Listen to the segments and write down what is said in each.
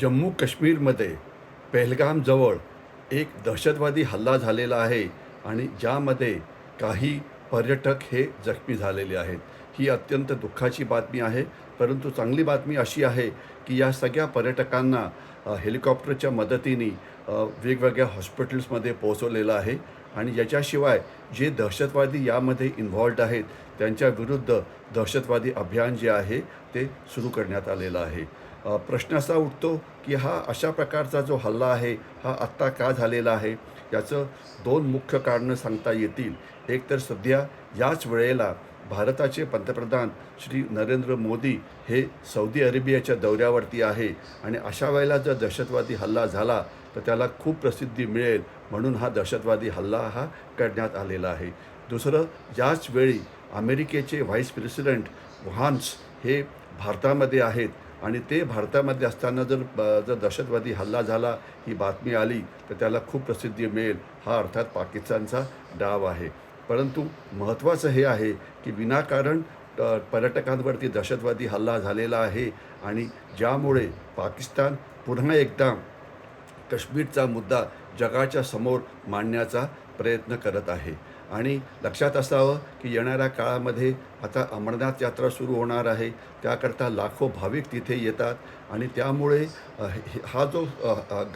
जम्मू काश्मीरमध्ये पेहलगामजवळ एक दहशतवादी हल्ला झालेला आहे आणि ज्यामध्ये काही पर्यटक हे जखमी झालेले आहेत. ही अत्यंत दुःखाची बातमी आहे. परंतु चांगली बातमी अशी आहे की या सगळ्या पर्यटकांना हेलिकॉप्टरच्या मदतीने वेगवेगळ्या हॉस्पिटल्समध्ये पोहोचवलेलं आहे. आणि याच्याशिवाय जे दहशतवादी यामध्ये इन्व्हॉल्ड आहेत त्यांच्या विरुद्ध दहशतवादी अभियान जे आहे ते सुरू करण्यात आलेलं आहे. प्रश्न असा उठतो की हा अशा प्रकारचा जो हल्ला आहे हा आत्ता का झालेला आहे? याचं दोन मुख्य कारणं सांगता येतील. एक तर सध्या याच वेळेला भारताचे पंतप्रधान श्री नरेंद्र मोदी हे सौदी अरेबियाच्या दौऱ्यावरती आहे. आणि अशा वेळेला जर दहशतवादी हल्ला झाला तर त्याला खूप प्रसिद्धी मिळेल म्हणून हा दहशतवादी हल्ला हा करण्यात आलेला आहे. दुसरं याच वेळी अमेरिकेचे व्हाईस प्रेसिडेंट व्हान्स हे भारतामध्ये आहेत. आणि ते भारतामध्ये असताना जर जर दहशतवादी हल्ला झाला ही बातमी आली तर त्याला खूप प्रसिद्धी मिळेल. हा अर्थात पाकिस्तानचा डाव आहे. परंतु महत्त्वाचं हे आहे की विनाकारण पर्यटकांवरती दहशतवादी हल्ला झालेला आहे आणि ज्यामुळे पाकिस्तान पुन्हा एकदा काश्मीरचा मुद्दा जगाच्या समोर मांडण्याचा प्रयत्न करत आहे. आणि लक्षात असावं की येणाऱ्या काळामध्ये आता अमरनाथ यात्रा सुरू होणार आहे. त्याकरता लाखो भाविक तिथे येतात आणि त्यामुळे हा जो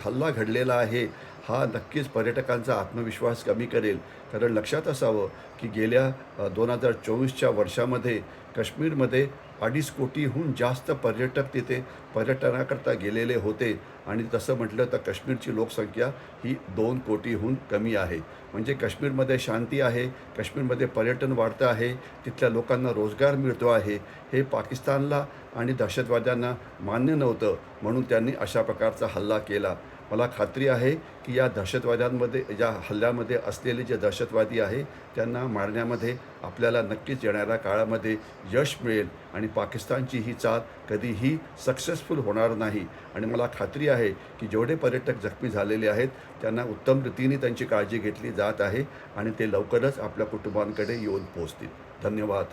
हल्ला घडलेला आहे हा नक्कीच पर्यटकांचा आत्मविश्वास कमी करेल. कारण लक्षात असावं की गेल्या दोन हजार चोवीसच्या वर्षामध्ये काश्मीरमध्ये अडीच कोटीहून जास्त पर्यटक तिथे पर्यटनाकरता गेलेले होते. आणि तसं म्हटलं तर काश्मीरची लोकसंख्या ही दोन कोटीहून कमी आहे. म्हणजे काश्मीरमध्ये शांती आहे काश्मीरमध्ये पर्यटन वाढतं आहे तिथल्या लोकांना रोजगार मिळतो आहे. हे पाकिस्तानला आणि दहशतवाद्यांना मान्य नव्हतं म्हणून त्यांनी अशा प्रकारचा हल्ला केला. मला खात्री आहे की या दहशतवाद्यांमध्ये या हल्ल्यामध्ये असलेले जे दहशतवादी आहे त्यांना मारण्यामध्ये आपल्याला नक्कीच येणाऱ्या काळामध्ये यश मिळेल आणि पाकिस्तानची ही चाल कधीही सक्सेसफुल होणार नाही. आणि मला खात्री आहे की जेवढे पर्यटक जखमी झालेले आहेत त्यांना उत्तम रीतीने त्यांची काळजी घेतली जात आहे आणि ते लवकरच आपल्या कुटुंबांकडे येऊन पोहोचतील. धन्यवाद.